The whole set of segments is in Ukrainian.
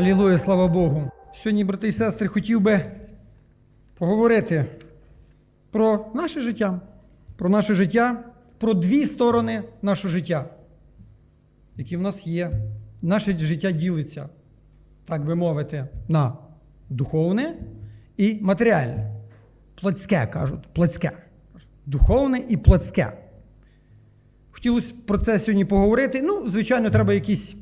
Алілуя, слава Богу. Сьогодні, брати і сестри, хотів би поговорити про наше життя, про наше життя, про дві сторони нашого життя, які в нас є. Наше життя ділиться, так би мовити, на духовне і матеріальне. Плотське кажуть, плотське. Духовне і плотське. Хотілося про це сьогодні поговорити. Ну, звичайно, треба якісь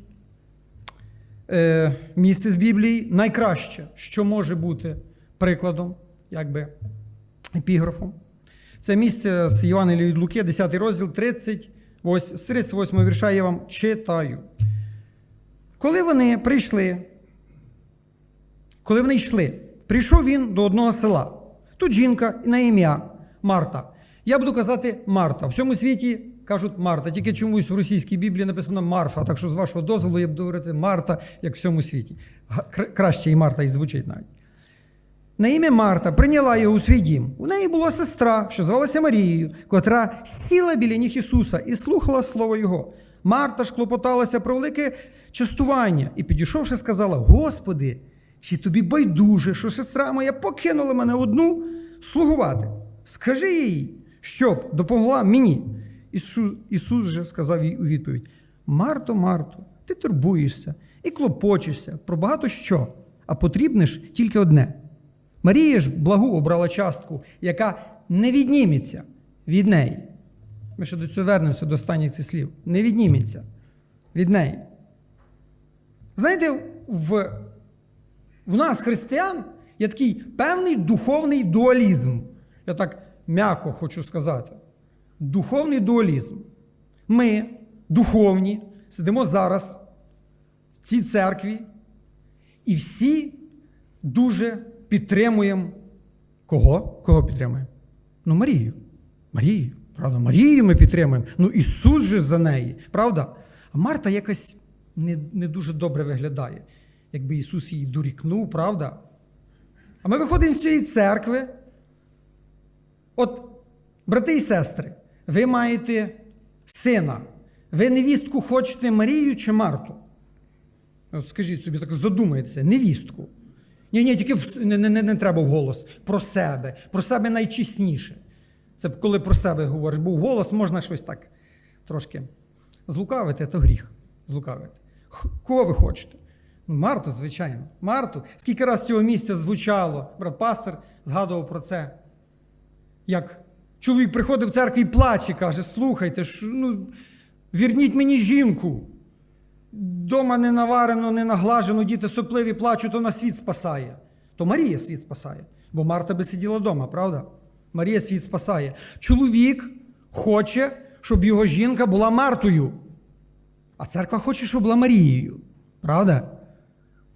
е, місце з Біблії найкраще, що може бути прикладом, якби епіграфом. Це місце з Євангелія від Луки, 10 розділ, 38, з 38 вірша я вам читаю. Коли вони прийшли, коли вони йшли, прийшов він до одного села. Тут жінка на ім'я Марта. Я буду казати Марта. В всьому світі кажуть Марта, тільки чомусь в російській Біблії написано Марфа, так що з вашого дозволу я буду говорити Марта, як в всьому світі. Краще і Марта і звучить навіть. На ім'я Марта прийняла його у свій дім. У неї була сестра, що звалася Марією, котра сіла біля ніг Ісуса і слухала слово Його. Марта ж клопоталася про велике частування і, підійшовши, сказала: Господи, чи тобі байдуже, що сестра моя покинула мене одну слугувати? Скажи їй, щоб допомогла мені. Ісус, Ісус же сказав їй у відповідь: Марто, Марто, ти турбуєшся і клопочешся про багато що, а потрібне ж тільки одне. Марія ж благу обрала частку, яка не відніметься від неї. Ми ще до цього вернемося до останніх цих слів. Не відніметься від неї. Знаєте, в, в нас, християн, є такий певний духовний дуалізм. Я так м'яко хочу сказати. Духовний дуалізм. Ми, духовні, сидимо зараз в цій церкві, і всі дуже підтримуємо. Кого? Кого підтримуємо? Ну, Марію. Марію. Правда, Марію ми підтримуємо. Ну, Ісус же за неї. Правда? А Марта якось не, не дуже добре виглядає. Якби Ісус її дорікнув, правда? А ми виходимо з цієї церкви. От, брати і сестри, ви маєте сина. Ви невістку хочете Марію чи Марту? От скажіть собі, так задумайтеся, невістку. Ні, ні, тільки в- не, не, не, не треба вголос. Про себе. Про себе найчесніше. Це коли про себе говориш, бо вголос можна щось так трошки злукавити, то гріх. Злукавити. Кого ви хочете? Ну, Марту, звичайно. Марту. Скільки раз цього місця звучало, брат пастор згадував про це. Як чоловік приходить в церкву і плаче, каже: слухайте, ж, ну, вірніть мені жінку. Дома не наварено, не наглажено, діти сопливі плачуть, то на світ спасає. То Марія світ спасає. Бо Марта би сиділа вдома, правда? Марія світ спасає. Чоловік хоче, щоб його жінка була Мартою. А церква хоче, щоб була Марією. Правда?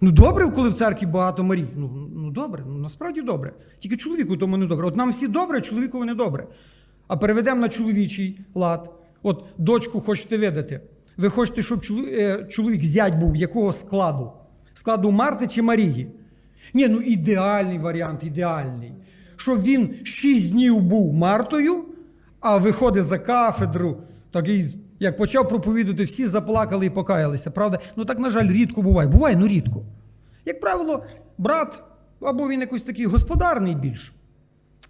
Ну добре, коли в церкві багато Марій. Ну, ну добре, ну насправді добре. Тільки чоловіку тому не добре. От нам всі добре, а чоловікові не добре. А переведемо на чоловічий лад. От дочку хочете видати. Ви хочете, щоб е, чоловік зять був якого складу? Складу Марти чи Марії? Ні, ну ідеальний варіант, ідеальний. Щоб він шість днів був Мартою, а виходить за кафедру, такий, як почав проповідати, всі заплакали і покаялися. Правда? Ну так, на жаль, рідко буває. Буває, ну рідко. Як правило, брат, або він якийсь такий господарний більш,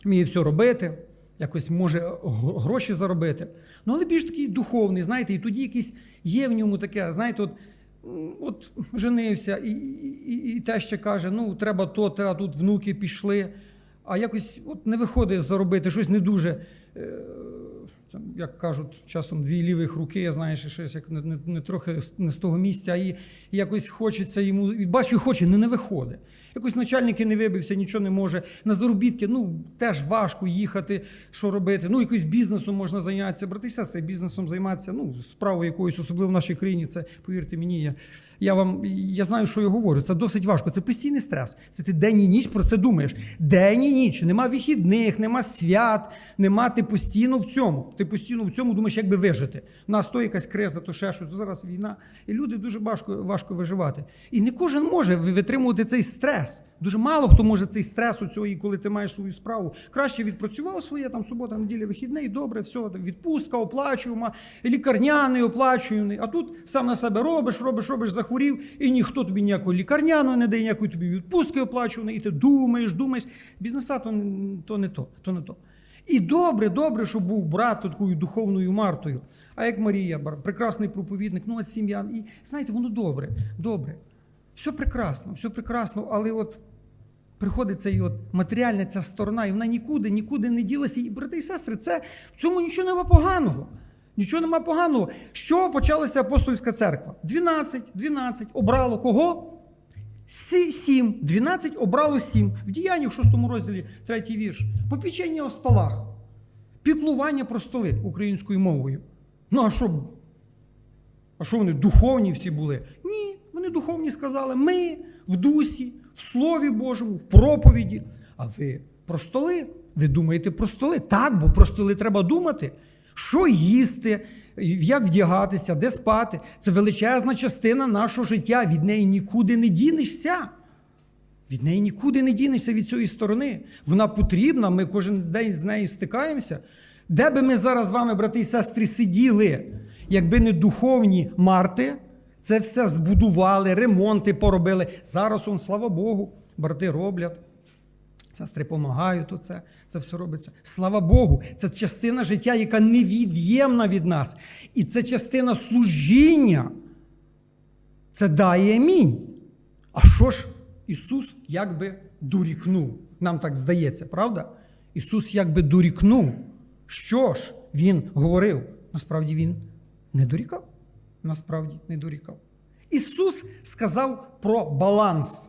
вміє все робити, якось може гроші заробити. Ну, але більш такий духовний, знаєте, і тоді якийсь є в ньому таке, знаєте, от, от женився, і, і, і, і те ще каже, ну, треба то, те, а тут внуки пішли. А якось от не виходить заробити щось не дуже. е, як кажуть, часом дві лівих руки, я знаю, що щось як не, не, не трохи не з того місця, і, якось хочеться йому. І бачу, хоче, не, не виходить. Якось начальники не вибився, нічого не може. На заробітки, ну теж важко їхати, що робити. Ну, якось бізнесом можна зайнятися. Брати і сестри, бізнесом займатися, ну, справою якоюсь, особливо в нашій країні, це, повірте мені, я, я вам я знаю, що я говорю. Це досить важко. Це постійний стрес. Це ти день і ніч про це думаєш. День і ніч. Нема вихідних, нема свят, нема ти постійно в цьому. Ти постійно в цьому думаєш, як би вижити. У нас то якась криза, то ще щось, то зараз війна. І люди дуже важко, важко виживати. І не кожен може витримувати цей стрес. Дуже мало хто може цей стрес у цього, і коли ти маєш свою справу. Краще відпрацював своє, там субота, неділя, вихідний, добре, все, відпустка оплачуємо, лікарняний оплачуваний. А тут сам на себе робиш, робиш, робиш, захворів, і ніхто тобі ніякого лікарняного не дає, ніякої тобі відпустки оплачуваної, і ти думаєш, думаєш. Бізнеса то, то не то, то не то. І добре, добре, що був брат такою духовною Мартою. А як Марія, прекрасний проповідник, ну от сім'я. І знаєте, воно добре, добре. Все прекрасно, все прекрасно, але от приходить цей от матеріальна ця сторона, і вона нікуди, нікуди не ділася. І брати і сестри, це в цьому нічого нема поганого. Нічого нема поганого. З чого почалася апостольська церква? 12, 12. Обрало кого? Сі- Сім. 12 обрало сім. В діянні в шостому розділі, третій вірш. Попічення о столах. Піклування про столи українською мовою. Ну а що? А що вони духовні всі були? Вони духовні сказали. Ми в дусі, в Слові Божому, в проповіді. А ви про столи? Ви думаєте про столи? Так, бо про столи треба думати. Що їсти, як вдягатися, де спати. Це величезна частина нашого життя. Від неї нікуди не дінешся. Від неї нікуди не дінешся від цієї сторони. Вона потрібна, ми кожен день з нею стикаємося. Де би ми зараз з вами, брати і сестри, сиділи, якби не духовні марти, це все збудували, ремонти поробили. Зараз, он, слава Богу, брати роблять. Сестри допомагають, оце, це все робиться. Слава Богу, це частина життя, яка невід'ємна від нас. І це частина служіння. Це дає амінь. А що ж Ісус якби дорікнув? Нам так здається, правда? Ісус якби дорікнув. Що ж Він говорив? Насправді Він не дорікав. Насправді не дорікав. Ісус сказав про баланс.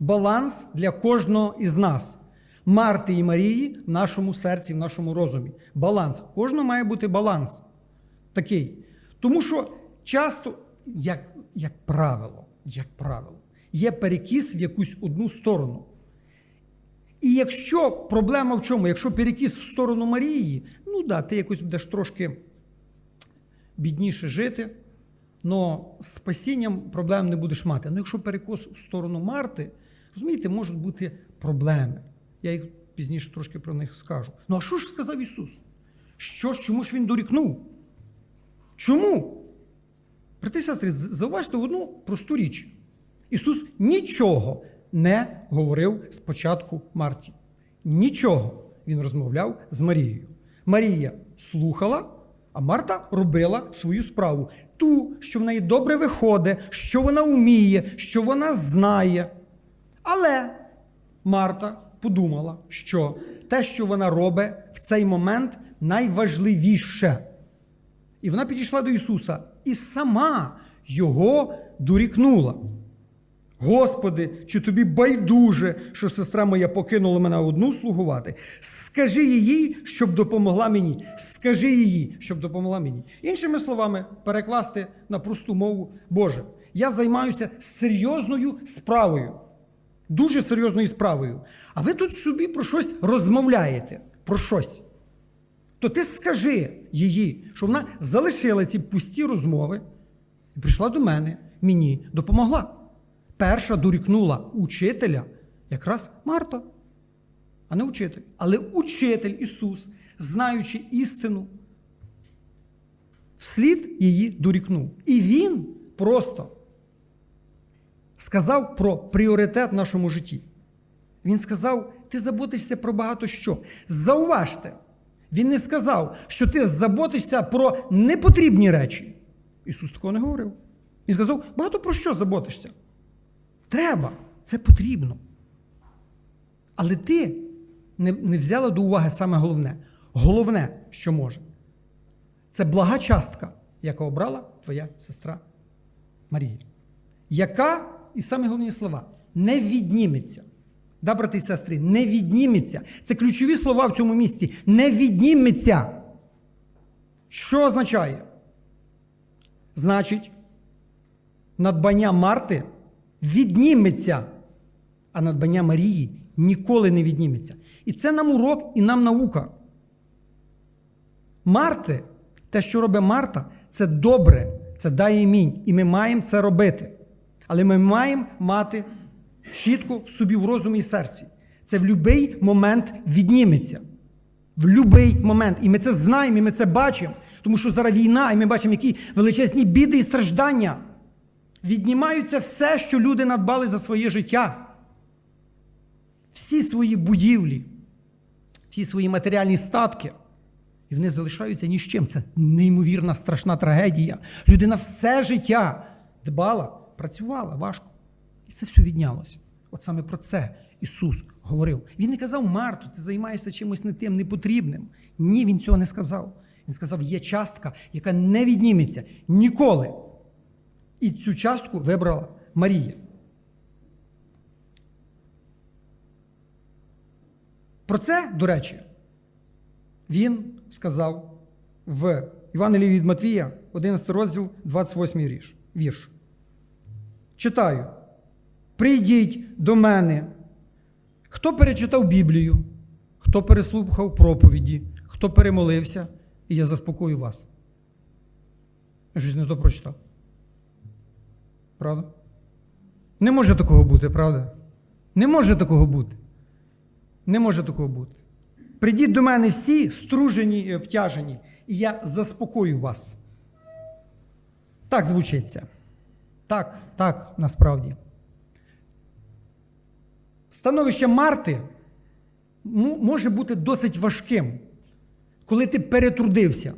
Баланс для кожного із нас. Марти і Марії в нашому серці, в нашому розумі. Баланс. Кожного має бути баланс такий. Тому що часто, як, як правило, як правило, є перекіс в якусь одну сторону. І якщо проблема в чому? Якщо перекіс в сторону Марії, ну да, ти якось будеш трошки бідніше жити, але з спасінням проблем не будеш мати. Ну якщо перекос в сторону Марти, розумієте, можуть бути проблеми. Я їх пізніше трошки про них скажу. Ну а що ж сказав Ісус? Що ж, чому ж Він дорікнув? Чому? Брати сестри, зауважте одну просту річ. Ісус нічого не говорив спочатку Марті. Нічого. Він розмовляв з Марією. Марія слухала, а Марта робила свою справу. Ту, що в неї добре виходить, що вона вміє, що вона знає. Але Марта подумала, що те, що вона робить в цей момент, найважливіше. І вона підійшла до Ісуса і сама його дорікнула. Господи, чи тобі байдуже, що сестра моя покинула мене одну слугувати? Скажи їй, щоб допомогла мені. Скажи їй, щоб допомогла мені. Іншими словами, перекласти на просту мову Боже, я займаюся серйозною справою, дуже серйозною справою. А ви тут собі про щось розмовляєте. Про щось. То ти скажи їй, що вона залишила ці пусті розмови і прийшла до мене, мені допомогла. Перша дорікнула учителя якраз Марта, а не учитель. Але учитель Ісус, знаючи істину, вслід її дорікнув. І Він просто сказав про пріоритет в нашому житті. Він сказав: ти заботишся про багато що. Зауважте, він не сказав, що ти заботишся про непотрібні речі. Ісус такого не говорив. Він сказав, багато про що заботишся. Треба, це потрібно. Але ти не, не взяла до уваги саме головне. Головне, що може. Це блага частка, яка обрала твоя сестра Марія. Яка, і саме головні слова, не відніметься. Да, брати і сестри, не відніметься. Це ключові слова в цьому місці. Не відніметься. Що означає? Значить, надбання Марти відніметься, а надбання Марії ніколи не відніметься. І це нам урок і нам наука. Марти, те, що робить Марта, це добре, це дає мінь. І ми маємо це робити. Але ми маємо мати чітко в собі в розумі і серці. Це в будь-який момент відніметься. В будь-який момент. І ми це знаємо, і ми це бачимо. Тому що зараз війна, і ми бачимо, які величезні біди і страждання. Віднімаються все, що люди надбали за своє життя. Всі свої будівлі, всі свої матеріальні статки. І вони залишаються ні з чим. Це неймовірна страшна трагедія. Людина все життя дбала, працювала важко. І це все віднялося. От саме про це Ісус говорив. Він не казав, Марту, ти займаєшся чимось не тим, непотрібним. Ні, він цього не сказав. Він сказав, є частка, яка не відніметься ніколи. І цю частку вибрала Марія. Про це, до речі, він сказав в Євангелії від Матвія, 11 розділ, 28 вірш. вірш. Читаю. Прийдіть до мене. Хто перечитав Біблію, хто переслухав проповіді, хто перемолився, і я заспокою вас. Я щось не то прочитав. Правда? Не може такого бути, правда? Не може такого бути. Не може такого бути. Прийдіть до мене всі стружені і обтяжені, і я заспокою вас. Так звучить це. Так, так, насправді. Становище Марти може бути досить важким, коли ти перетрудився,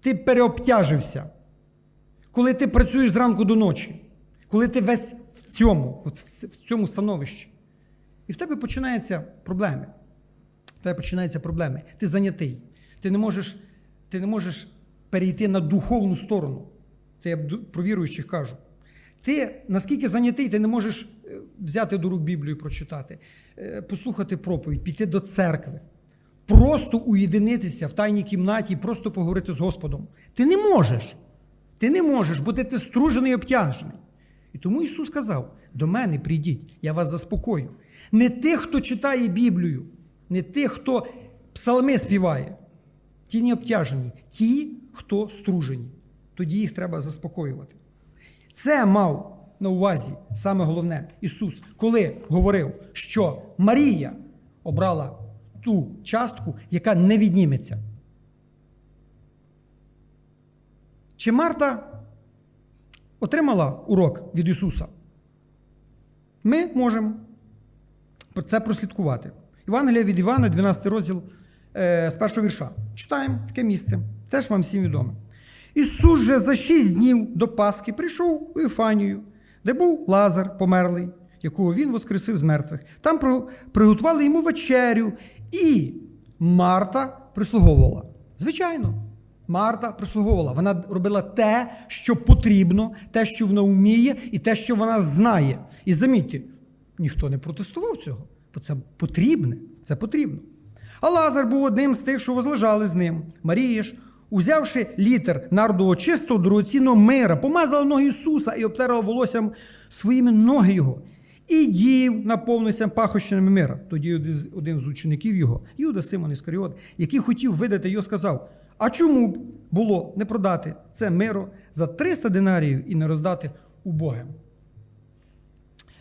ти переобтяжився, коли ти працюєш зранку до ночі, коли ти весь в цьому, от в цьому становищі. І в тебе починаються проблеми. В тебе починаються проблеми. Ти зайнятий. Ти не можеш, ти не можеш перейти на духовну сторону. Це я про віруючих кажу. Ти наскільки зайнятий, ти не можеш е, взяти до рук Біблію прочитати, е, послухати проповідь, піти до церкви, просто уєдинитися в тайній кімнаті і просто поговорити з Господом. Ти не можеш. Ти не можеш, бо ти, ти стружений і обтяжений. І тому Ісус сказав: до мене прийдіть, я вас заспокою. Не тих, хто читає Біблію, не тих, хто псалми співає, ті не обтяжені, ті, хто стружені. Тоді їх треба заспокоювати. Це мав на увазі саме головне Ісус, коли говорив, що Марія обрала ту частку, яка не відніметься. Чи Марта отримала урок від Ісуса? Ми можемо це прослідкувати. Євангелія від Івана, 12 розділ е, з першого вірша. Читаємо таке місце, теж вам всім відоме. Ісус же за шість днів до Пасхи прийшов у Іфанію, де був Лазар померлий, якого він воскресив з мертвих. Там приготували йому вечерю, і Марта прислуговувала. Звичайно, Марта прислуговувала. Вона робила те, що потрібно, те, що вона вміє, і те, що вона знає. І замітьте, ніхто не протестував цього, бо це потрібне, це потрібно. А Лазар був одним з тих, що возлежали з ним. Марія ж, узявши літр нардового чистого дорогоцінного мира, помазала ноги Ісуса і обтерла волоссям своїми ноги Його. І дів наповнився пахощами мира. Тоді один з учеників його, Юда Симон Іскаріот, який хотів видати його, сказав: А чому б було не продати це миро за 300 динаріїв і не роздати убогим?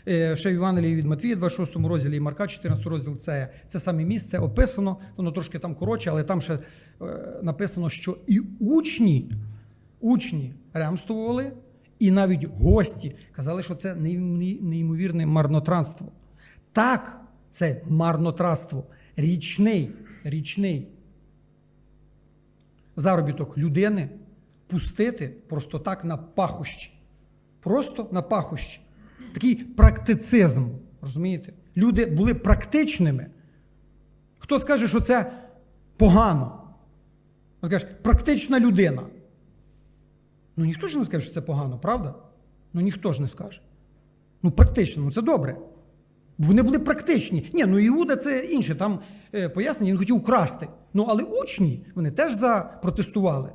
Е, Ще в Євангелії від Матвія, 26 розділі і Марка, 14 розділ, це, це саме місце описано, воно трошки там коротше, але там ще е, написано, що і учні, учні ремствували, і навіть гості казали, що це неймовірне марнотратство. Так, це марнотратство, річний, річний заробіток людини пустити просто так на пахощі. Просто на пахощі. Такий практицизм. Розумієте? Люди були практичними. Хто скаже, що це погано? От каже, практична людина. Ну ніхто ж не скаже, що це погано, правда? Ну ніхто ж не скаже. Ну, практично, ну це добре. Вони були практичні. Ні, ну Іуда це інше. Там е, пояснення, він хотів украсти. Ну, але учні вони теж запротестували.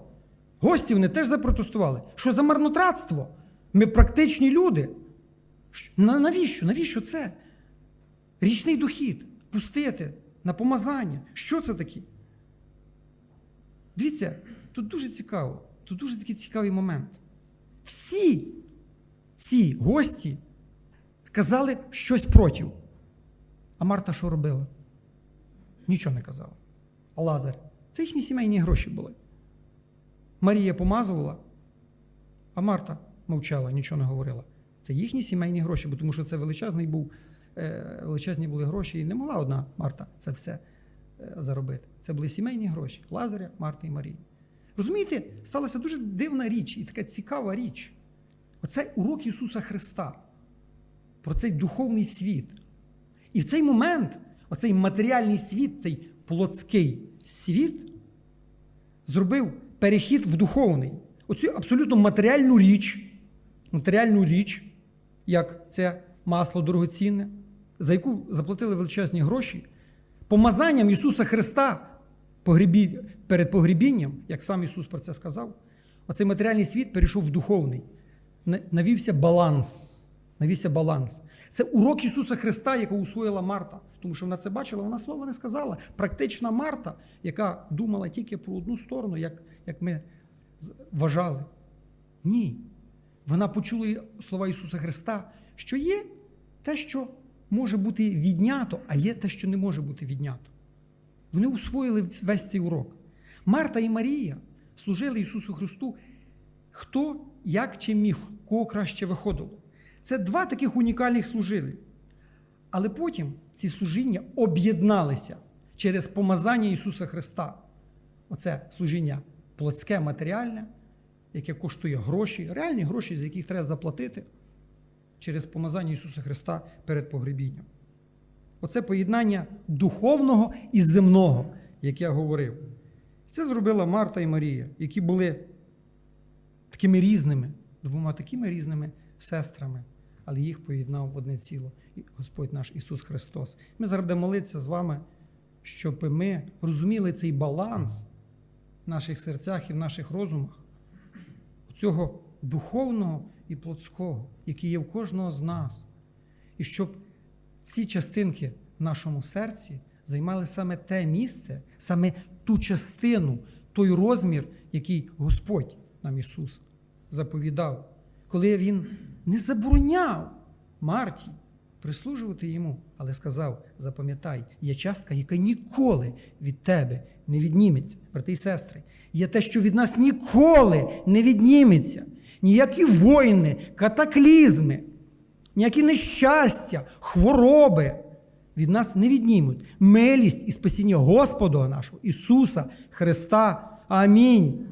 Гості вони теж запротестували. Що за марнотратство? Ми практичні люди. На- Навіщо? Навіщо це? Річний дохід пустити на помазання. Що це таке? Дивіться, тут дуже цікаво, тут дуже такий цікавий момент. Всі ці гості казали щось проти. А Марта що робила? Нічого не казала. А Лазар це їхні сімейні гроші були. Марія помазувала, а Марта мовчала, нічого не говорила. Це їхні сімейні гроші, бо тому що це величезний був, е, величезні були гроші, і не могла одна Марта це все е, заробити. Це були сімейні гроші Лазаря, Марти і Марії. Розумієте, сталася дуже дивна річ і така цікава річ. Оцей урок Ісуса Христа про цей духовний світ. І в цей момент, оцей матеріальний світ, цей плотський світ, зробив перехід в духовний. Оцю абсолютно матеріальну річ, матеріальну річ, як це масло дорогоцінне, за яку заплатили величезні гроші, помазанням Ісуса Христа погребі- перед погребінням, як сам Ісус про це сказав, оцей матеріальний світ перейшов в духовний. Навівся баланс. Навівся баланс. Це урок Ісуса Христа, якого усвоїла Марта. Тому що вона це бачила, вона слова не сказала. Практична Марта, яка думала тільки про одну сторону, як, як ми вважали. Ні. Вона почула слова Ісуса Христа, що є те, що може бути віднято, а є те, що не може бути віднято. Вони усвоїли весь цей урок. Марта і Марія служили Ісусу Христу. Хто як чим міг, кого краще виходило. Це два таких унікальних служили. Але потім ці служіння об'єдналися через помазання Ісуса Христа. Оце служіння плотське, матеріальне, яке коштує гроші, реальні гроші, з яких треба заплатити через помазання Ісуса Христа перед погребінням. Оце поєднання духовного і земного, як я говорив. Це зробила Марта і Марія, які були такими різними, двома такими різними сестрами, але їх поєднав в одне ціло Господь наш Ісус Христос. Ми зараз будемо молитися з вами, щоб ми розуміли цей баланс в наших серцях і в наших розумах, цього духовного і плотського, який є в кожного з нас. І щоб ці частинки в нашому серці займали саме те місце, саме ту частину, той розмір, який Господь нам Ісус заповідав, коли Він не забороняв Марті прислужувати йому, але сказав: запам'ятай, є частка, яка ніколи від тебе не відніметься, брати і сестри. Є те, що від нас ніколи не відніметься. Ніякі воїни, катаклізми, ніякі нещастя, хвороби від нас не віднімуть. Милість і спасіння Господа нашого Ісуса Христа. Амінь.